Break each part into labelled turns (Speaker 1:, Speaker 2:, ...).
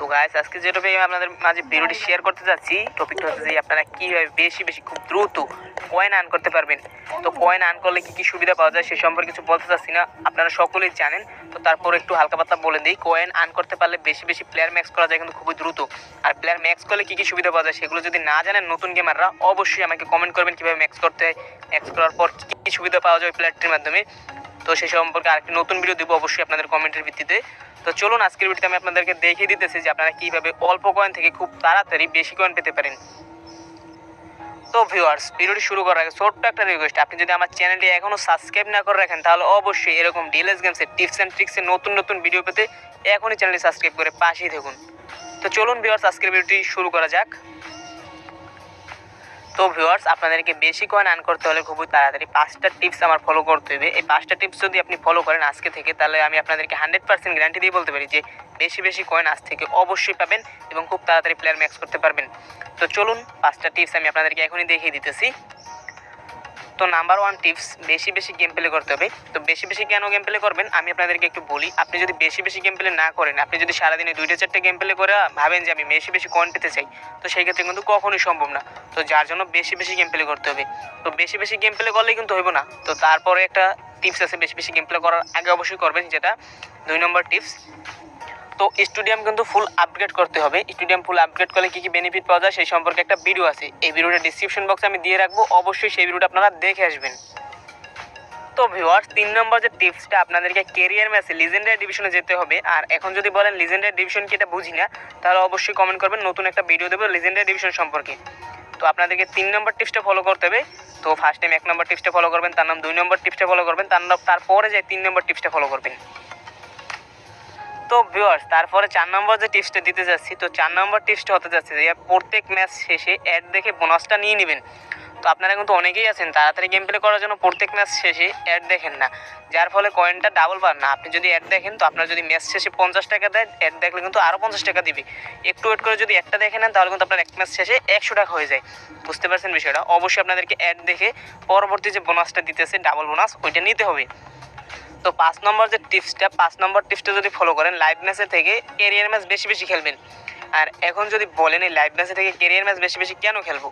Speaker 1: তো গাইস আজকে যে টপিক আমি আপনাদের মাঝে ভিডিওটি শেয়ার করতে যাচ্ছি টপিকটা হচ্ছে যে আপনারা কীভাবে বেশি বেশি খুব দ্রুত কয়েন আর্ন করতে পারবেন। তো কয়েন আর্ন করলে কী কী সুবিধা পাওয়া যায় সে সম্পর্কে কিছু বলতে চাচ্ছি না আপনারা সকলেই জানেন। তো তারপর একটু হালকা পাতলা বলে দিই কয়েন আর্ন করতে পারলে বেশি বেশি প্লেয়ার ম্যাক্স করা যায় কিন্তু খুবই দ্রুত। আর প্লেয়ার ম্যাক্স করলে কী কী সুবিধা পাওয়া যায় সেগুলো যদি না জানেন নতুন গেমাররা অবশ্যই আমাকে কমেন্ট করবেন কীভাবে ম্যাক্স করতে হয়। ম্যাক্স করার পর কী কী সুবিধা পাওয়া যায় প্লেয়ারটির মাধ্যমে। তো সেই সম্পর্কে আরেকটি নতুন ভিডিও দেবো অবশ্যই আপনাদের কমেন্টের ভিত্তিতে। তো চলুন, আজকের ভিডিওতে আমি আপনাদেরকে দেখিয়ে দিতেছি যে আপনারা কীভাবে অল্প কয়েন থেকে খুব তাড়াতাড়ি বেশি কয়েন পেতে পারেন। তো ভিউয়ার্স ভিডিওটি শুরু করার আগে ছোট্ট একটা রিকোয়েস্ট আপনি যদি আমার চ্যানেলটি এখনও সাবস্ক্রাইব না করে রাখেন, তাহলে অবশ্যই এরকম ডিএলএস গেমসের টিপস অ্যান্ড ট্রিক্সের নতুন নতুন ভিডিও পেতে এখনই চ্যানেলটি সাবস্ক্রাইব করে পাশেই থাকুন। তো চলুন ভিউয়ার্স আজকের ভিডিওটি শুরু করা যাক। তো ভিউয়ার্স আপনাদেরকে বেশি কয়েন আর্ন করতে হলে খুবই তাড়াতাড়ি পাঁচটা টিপস আমার ফলো করতে হবে। এই পাঁচটা টিপস যদি আপনি ফলো করেন আজকে থেকে, তাহলে আমি আপনাদেরকে হান্ড্রেড পার্সেন্ট গ্যারান্টি দিয়ে বলতে পারি যে বেশি বেশি কয়েন আজ থেকে অবশ্যই পাবেন এবং খুব তাড়াতাড়ি প্লেয়ার ম্যাক্স করতে পারবেন। তো চলুন, পাঁচটা টিপস আমি আপনাদেরকে এখনই দেখিয়ে দিতেছি। তো নাম্বার ওয়ান টিপস বেশি বেশি গেম প্লে করতে হবে। তো বেশি বেশি কেন গেম প্লে করবেন? আমি আপনাদেরকে একটু বলি, আপনি যদি বেশি বেশি গেম প্লে না করেন, আপনি যদি সারাদিনে দুইটা চারটে গেম প্লে করে, ভাবেন যে আমি বেশি বেশি কয়েন পেতে চাই, তো সেই ক্ষেত্রে কিন্তু কখনোই সম্ভব না। তো যার জন্য বেশি বেশি গেম প্লে করতে হবে। তো বেশি বেশি গেম প্লে করলেই কিন্তু হইব না। তো তারপরে একটা টিপস আছে, বেশি বেশি গেম প্লে করার আগে অবশ্যই করবেন, যেটা দুই নম্বর টিপস তো স্টুডিয়াম কিন্তু ফুল আপগ্রেড করতে হবে। স্টুডিয়াম ফুল আপগ্রেড করলে কী কী বেনিফিট পাওয়া যায় সেই সম্পর্কে একটা ভিডিও আছে। এই ভিডিওটা ডিসক্রিপশন বক্সে আমি দিয়ে রাখব। অবশ্যই সেই ভিডিওটা আপনারা দেখে আসবেন। তো ভিউয়ার্স তিন নম্বর যে টিপসটা আপনাদেরকে কেরিয়ার ম্যাচে লিজেন্ডারি ডিভিশনে যেতে হবে। আর এখন যদি বলেন লিজেন্ডারি ডিভিশন কি এটা বুঝি না, তাহলে অবশ্যই কমেন্ট করবেন, নতুন একটা ভিডিও দেবো লিজেন্ডারি ডিভিশন সম্পর্কে। তো আপনাদেরকে তিন নম্বর টিপসটা ফলো করতে হবে। তো ফার্স্ট টাইম এক নম্বর টিপসটা ফলো করবেন, তার নাম দুই নম্বর টিপসটা ফলো করবেন, তার নাম তারপরে যে তিন নম্বর টিপসটা ফলো করবেন। তো ভিউয়ার্স তারপরে চার নম্বর যে টিপসটা দিতে যাচ্ছি, তো চার নম্বর টিপসটা হতে যাচ্ছে যে প্রত্যেক ম্যাচ শেষে অ্যাড দেখে বোনাসটা নিয়ে নেবেন। তো আপনারা কিন্তু অনেকেই আছেন, তাড়াতাড়ি গেম প্লে করার জন্য প্রত্যেক ম্যাচ শেষে অ্যাড দেখেন না। যার ফলে কয়েনটা ডাবল পান না। আপনি যদি অ্যাড দেখেন, তো আপনার যদি ম্যাচ শেষে পঞ্চাশ টাকা দেয় অ্যাড দেখলে কিন্তু আরও পঞ্চাশ টাকা দিবে। একটু ওয়েট করে যদি একটা দেখে নেন, তাহলে কিন্তু আপনার এক ম্যাচ শেষে একশো টাকা হয়ে যায়। বুঝতে পারছেন বিষয়টা? অবশ্যই আপনাদেরকে অ্যাড দেখে পরবর্তী যে বোনাসটা দিতেছে ডাবল বোনাস ওইটা নিতে হবে। তো পাঁচ নম্বর যে টিপসটা পাঁচ নম্বর টিপসটা যদি ফলো করেন লাইভ ম্যাচে থেকে কেরিয়ার ম্যাচ বেশি বেশি খেলবেন। আর এখন যদি বলেন এই লাইভ ম্যাচে থেকে কেরিয়ার ম্যাচ বেশি বেশি কেন খেলব?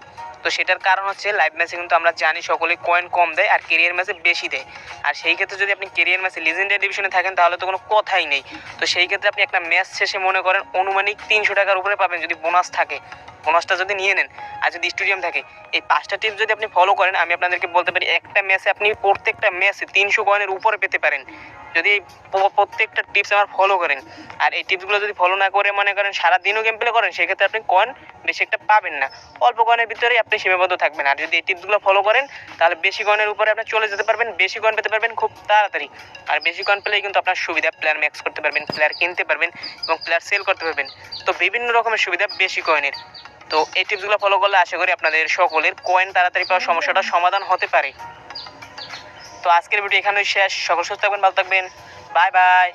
Speaker 1: তো সেটার কারণ হচ্ছে লাইভ ম্যাচে কিন্তু আমরা জানি সকলে কয়েন কম দেয় আর কেরিয়ার ম্যাচে বেশি দেয়। আর সেই ক্ষেত্রে যদি আপনি কেরিয়ার ম্যাচে লিজেন্ডারি ডিভিশনে থাকেন, তাহলে তো কোনো কথাই নেই। তো সেই ক্ষেত্রে আপনি একটা ম্যাচ শেষে মনে করেন অনুমানিক তিনশো টাকার উপরে পাবেন যদি বোনাস থাকে। বোনাসটা যদি নিয়ে নেন আর যদি স্টেডিয়াম থাকে, এই পাঁচটা টিপস যদি আপনি ফলো করেন, আমি আপনাদেরকে বলতে পারি একটা ম্যাচে আপনি প্রত্যেকটা ম্যাচে তিনশো কয়েনের উপরে পেতে পারেন। যদি এই প্রত্যেকটা টিপস আমার ফলো করেন। আর এই টিপসগুলো যদি ফলো না করে মনে করেন সারাদিনও গেম প্লে করেন, সেক্ষেত্রে আপনি কয়েন বেশি একটা পাবেন না। অল্প কয়েনের ভিতরেই আপনি সীমাবদ্ধ থাকবেন। আর যদি এই টিপসগুলো ফলো করেন, তাহলে বেশি কয়েনের উপরে আপনি চলে যেতে পারবেন, বেশি কয়েন পেতে পারবেন খুব তাড়াতাড়ি। আর বেশি কয়েন পেলেই কিন্তু আপনার সুবিধা প্লেয়ার ম্যাক্স করতে পারবেন প্লেয়ার কিনতে পারবেন এবং প্লেয়ার সেল করতে পারবেন। তো বিভিন্ন রকমের সুবিধা বেশি কয়েনের তো এই টিপসগুলো ফলো করলে আশা করি আপনাদের সকলের কয়েন তাড়াতাড়ি পাওয়ার সমস্যাটা সমাধান হতে পারে। তো আজকের ভিডিও এখানেই শেষ। সকল সুস্থ থাকবেন, ভালো থাকবেন। Bye bye